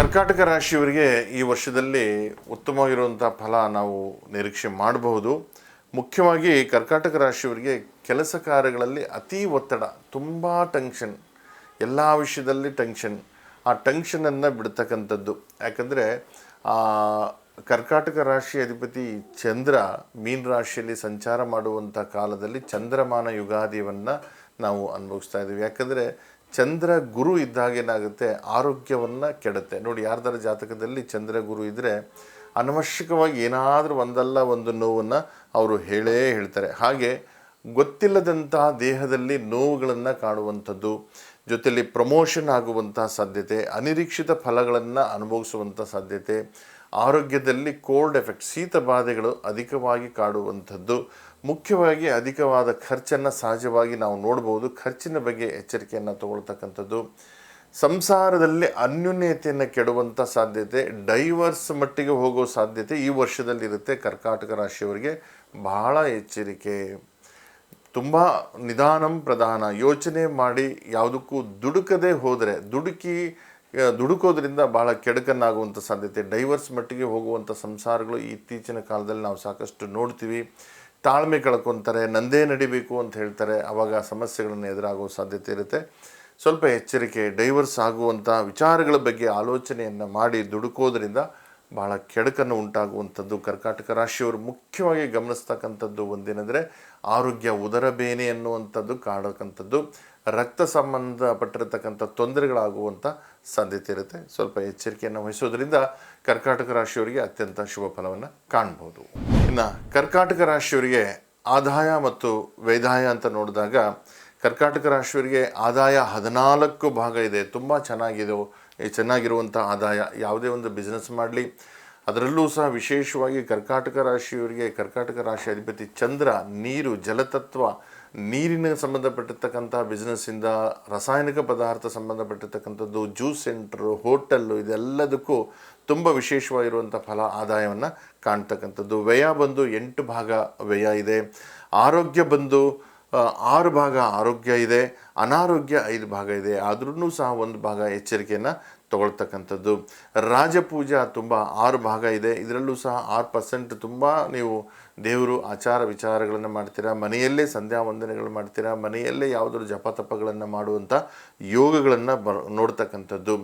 ಕರ್ಕಾಟಕ ರಾಶಿಯವರಿಗೆ ಈ ವರ್ಷದಲ್ಲಿ ಉತ್ತಮವಾಗಿರುವಂಥ ಫಲ ನಾವು ನಿರೀಕ್ಷೆ ಮಾಡಬಹುದು. ಮುಖ್ಯವಾಗಿ ಕರ್ಕಾಟಕ ರಾಶಿಯವರಿಗೆ ಕೆಲಸ ಕಾರ್ಯಗಳಲ್ಲಿ ಅತಿ ಒತ್ತಡ, ತುಂಬ ಟೆನ್ಷನ್ ಎಲ್ಲ ವಿಷಯದಲ್ಲಿ ಟೆನ್ಷನ್ ಆ ಟೆನ್ಷನನ್ನು ಬಿಡ್ತಕ್ಕಂಥದ್ದು. ಯಾಕಂದರೆ ಕರ್ಕಾಟಕ ರಾಶಿ ಅಧಿಪತಿ ಚಂದ್ರ ಮೀನ ರಾಶಿಯಲ್ಲಿ ಸಂಚಾರ ಮಾಡುವಂಥ ಕಾಲದಲ್ಲಿ ಚಂದ್ರಮಾನ ಯುಗಾದಿಯನ್ನು ನಾವು ಅನುಭವಿಸ್ತಾ ಇದ್ದೀವಿ. ಯಾಕಂದರೆ ಚಂದ್ರ ಗುರು ಇದ್ದಾಗ ಏನಾಗುತ್ತೆ? ಆರೋಗ್ಯವನ್ನು ಕೆಡುತ್ತೆ. ನೋಡಿ, ಯಾರ್ದಾರ ಜಾತಕದಲ್ಲಿ ಚಂದ್ರ ಗುರು ಇದ್ದರೆ ಅನವಶ್ಯಕವಾಗಿ ಏನಾದರೂ ಒಂದಲ್ಲ ಒಂದು ನೋವನ್ನು ಅವರು ಹೇಳೇ ಹೇಳ್ತಾರೆ. ಹಾಗೆ ಗೊತ್ತಿಲ್ಲದಂತಹ ದೇಹದಲ್ಲಿ ನೋವುಗಳನ್ನು ಕಾಣುವಂಥದ್ದು ಜೊತೆಯಲ್ಲಿ ಪ್ರಮೋಷನ್ ಆಗುವಂಥ ಸಾಧ್ಯತೆ, ಅನಿರೀಕ್ಷಿತ ಫಲಗಳನ್ನು ಅನುಭವಿಸುವಂಥ ಸಾಧ್ಯತೆ ಆರೋಗ್ಯದಲ್ಲಿ ಕೋಲ್ಡ್ ಎಫೆಕ್ಟ್, ಶೀತ ಬಾಧೆಗಳು ಅಧಿಕವಾಗಿ ಕಾಡುವಂಥದ್ದು. ಮುಖ್ಯವಾಗಿ ಅಧಿಕವಾದ ಖರ್ಚನ್ನು ಸಹಜವಾಗಿ ನಾವು ನೋಡ್ಬೋದು. ಖರ್ಚಿನ ಬಗ್ಗೆ ಎಚ್ಚರಿಕೆಯನ್ನು ತಗೊಳ್ತಕ್ಕಂಥದ್ದು. ಸಂಸಾರದಲ್ಲಿ ಅನ್ಯೂನ್ಯತೆಯನ್ನು ಕೆಡುವಂಥ ಸಾಧ್ಯತೆ, ಡೈವರ್ಸ್ ಮಟ್ಟಿಗೆ ಹೋಗೋ ಸಾಧ್ಯತೆ ಈ ವರ್ಷದಲ್ಲಿರುತ್ತೆ ಕರ್ಕಾಟಕ ರಾಶಿಯವರಿಗೆ ಬಹಳ ಎಚ್ಚರಿಕೆ. ತುಂಬ ನಿಧಾನಂ ಪ್ರಧಾನ ಯೋಚನೆ ಮಾಡಿ ಯಾವುದಕ್ಕೂ ದುಡುಕದೇ ಹೋದರೆ, ದುಡುಕಿ ದುಡುಕೋದ್ರಿಂದ ಬಹಳ ಕೆಡುಕನ್ನಾಗುವಂಥ ಸಾಧ್ಯತೆ. ಡೈವರ್ಸ್ ಮಟ್ಟಿಗೆ ಹೋಗುವಂಥ ಸಂಸಾರಗಳು ಇತ್ತೀಚಿನ ಕಾಲದಲ್ಲಿ ನಾವು ಸಾಕಷ್ಟು ನೋಡ್ತೀವಿ. ತಾಳ್ಮೆ ಕಳ್ಕೊತಾರೆ, ನಂದೇ ನಡಿಬೇಕು ಅಂತ ಹೇಳ್ತಾರೆ. ಆವಾಗ ಸಮಸ್ಯೆಗಳನ್ನು ಎದುರಾಗುವ ಸಾಧ್ಯತೆ ಇರುತ್ತೆ. ಸ್ವಲ್ಪ ಎಚ್ಚರಿಕೆ ಡೈವರ್ಸ್ ಆಗುವಂಥ ವಿಚಾರಗಳ ಬಗ್ಗೆ ಆಲೋಚನೆಯನ್ನು ಮಾಡಿ ದುಡುಕೋದ್ರಿಂದ ಬಹಳ ಕೆಡುಕನ್ನು ಉಂಟಾಗುವಂಥದ್ದು. ಕರ್ಕಾಟಕ ರಾಶಿಯವರು ಮುಖ್ಯವಾಗಿ ಗಮನಿಸ್ತಕ್ಕಂಥದ್ದು ಒಂದೇನೆಂದರೆ ಆರೋಗ್ಯ ಉದರ ಬೇನೆ ಅನ್ನುವಂಥದ್ದು ಕಾಡಕ್ಕಂಥದ್ದು. ರಕ್ತ ಸಂಬಂಧಪಟ್ಟಿರತಕ್ಕಂಥ ತೊಂದರೆಗಳಾಗುವಂಥ ಸಾಧ್ಯತೆ ಇರುತ್ತೆ. ಸ್ವಲ್ಪ ಎಚ್ಚರಿಕೆಯನ್ನು ವಹಿಸೋದ್ರಿಂದ ಕರ್ಕಾಟಕ ರಾಶಿಯವರಿಗೆ ಅತ್ಯಂತ ಶುಭ ಫಲವನ್ನು ಕಾಣ್ಬೋದು. ಇನ್ನು ಕರ್ಕಾಟಕ ರಾಶಿಯವರಿಗೆ ಆದಾಯ ಮತ್ತು ವೈದಾಯ ಅಂತ ನೋಡಿದಾಗ ಕರ್ಕಾಟಕ ರಾಶಿಯವರಿಗೆ ಆದಾಯ ಹದಿನಾಲ್ಕು ಭಾಗ ಇದೆ. ತುಂಬ ಚೆನ್ನಾಗಿದೆ. ಚೆನ್ನಾಗಿರುವಂಥ ಆದಾಯ ಯಾವುದೇ ಒಂದು ಬಿಸ್ನೆಸ್ ಮಾಡಲಿ. ಅದರಲ್ಲೂ ಸಹ ವಿಶೇಷವಾಗಿ ಕರ್ಕಾಟಕ ರಾಶಿಯವರಿಗೆ, ಕರ್ಕಾಟಕ ರಾಶಿ ಅಧಿಪತಿ ಚಂದ್ರ, ನೀರು, ಜಲತತ್ವ, ನೀರಿನ ಸಂಬಂಧಪಟ್ಟಿರ್ತಕ್ಕಂಥ ಬಿಸ್ನೆಸ್ಸಿಂದ ರಾಸಾಯನಿಕ ಪದಾರ್ಥ ಸಂಬಂಧಪಟ್ಟಿರ್ತಕ್ಕಂಥದ್ದು ಜ್ಯೂಸ್ ಸೆಂಟ್ರು ಹೋಟೆಲ್ಲು ಇದೆಲ್ಲದಕ್ಕೂ ತುಂಬ ವಿಶೇಷವಾಗಿರುವಂಥ ಫಲ ಆದಾಯವನ್ನು ಕಾಣ್ತಕ್ಕಂಥದ್ದು. ವ್ಯಯ ಬಂದು ಎಂಟು ಭಾಗ ವ್ಯಯ ಇದೆ. ಆರೋಗ್ಯ ಬಂದು ಆರು ಭಾಗ ಆರೋಗ್ಯ ಇದೆ, ಅನಾರೋಗ್ಯ ಐದು ಭಾಗ ಇದೆ ಆದ್ರೂ ಸಹ ಒಂದು ಭಾಗ ಎಚ್ಚರಿಕೆಯನ್ನು ತಗೊಳ್ತಕ್ಕಂಥದ್ದು. ರಾಜಪೂಜಾ ತುಂಬ ಆರು ಭಾಗ ಇದೆ, ಇದರಲ್ಲೂ ಸಹ ಆರು ಪರ್ಸೆಂಟ್ ತುಂಬ ನೀವು ದೇವರು ಆಚಾರ ವಿಚಾರಗಳನ್ನು ಮಾಡ್ತೀರಾ, ಮನೆಯಲ್ಲೇ ಸಂಧ್ಯಾ ವಂದನೆಗಳು ಮಾಡ್ತೀರಾ, ಮನೆಯಲ್ಲೇ ಯಾವುದಾದ್ರು ಜಪತಪಗಳನ್ನು ಮಾಡುವಂಥ ಯೋಗಗಳನ್ನು ಬ, ನೋಡ್ತಕ್ಕಂಥದ್ದು.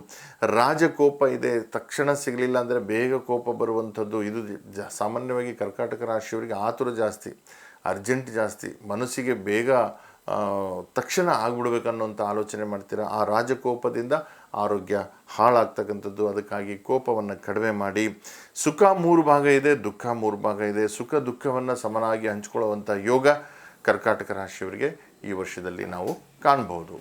ರಾಜಕೋಪ ಇದೆ, ತಕ್ಷಣ ಸಿಗಲಿಲ್ಲ ಅಂದರೆ ಬೇಗ ಕೋಪ ಬರುವಂಥದ್ದು, ಇದು ಸಾಮಾನ್ಯವಾಗಿ ಕರ್ಕಾಟಕ ರಾಶಿಯವರಿಗೆ ಆತುರ ಜಾಸ್ತಿ. ಅರ್ಜೆಂಟ್ ಜಾಸ್ತಿ, ಮನಸ್ಸಿಗೆ ಬೇಗ ತಕ್ಷಣ ಆಗ್ಬಿಡ್ಬೇಕನ್ನೋಂಥ ಆಲೋಚನೆ ಮಾಡ್ತೀರಾ? ಆ ರಾಜಕೋಪದಿಂದ ಆರೋಗ್ಯ ಹಾಳಾಗ್ತಕ್ಕಂಥದ್ದು, ಅದಕ್ಕಾಗಿ ಕೋಪವನ್ನು ಕಡಿಮೆ ಮಾಡಿ. ಸುಖ ಮೂರು ಭಾಗ ಇದೆ, ದುಃಖ ಮೂರು ಭಾಗ ಇದೆ. ಸುಖ ದುಃಖವನ್ನು ಸಮನಾಗಿ ಹಂಚ್ಕೊಳ್ಳುವಂಥ ಯೋಗ ಕರ್ಕಾಟಕ ರಾಶಿಯವರಿಗೆ ಈ ವರ್ಷದಲ್ಲಿ ನಾವು ಕಾಣ್ಬೋದು.